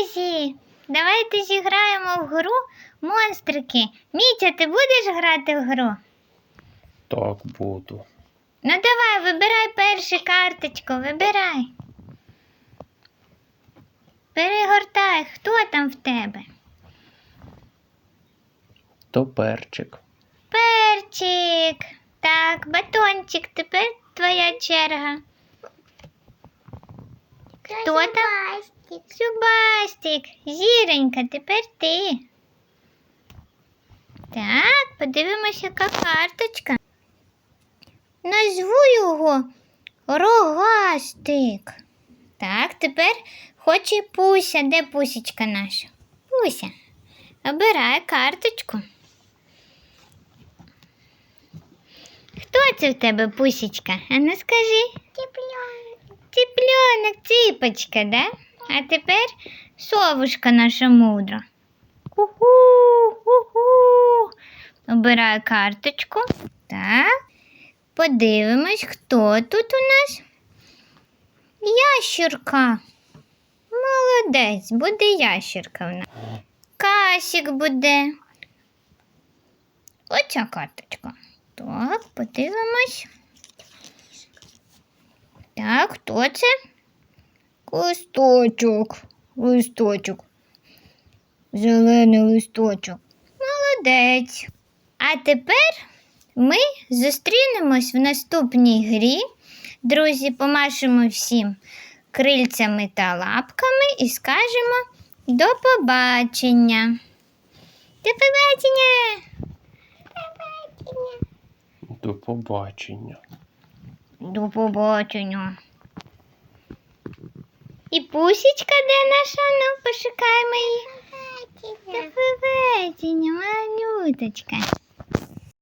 Друзі, давайте зіграємо в гру монстрики. Мітя, ти будеш грати в гру? Так буду. Ну давай, вибирай першу карточку, вибирай. Перегортай, хто там в тебе? То перчик. Перчик. Так, батончик, тепер твоя черга. Хто там? Зубастик. Зіронька, тепер ти. Так, подивимось, яка карточка. Назву його рогастик. Так, тепер хоче Пуся. Де пусічка наша? Пуся. Обирай карточку. Хто це в тебе пусічка? А ну скажи. Цыпленок. Цыпленок, ципочка, да? А тепер совушка наша мудра. Ку-ху. Обираю карточку. Так. Подивимось, хто тут у нас. Ящірка. Молодець, буде ящірка в нас. Касік буде. Оця карточка. Так, подивимось. Так, хто це? Листочок. Листочок. Зелений листочок. Молодець. А тепер ми зустрінемось в наступній грі. Друзі, помашемо всім крильцями та лапками і скажемо до побачення. До побачення! До побачення. До побачення. І пусічка де наша? Ну, пошукаємо її. До побачення, малюточка.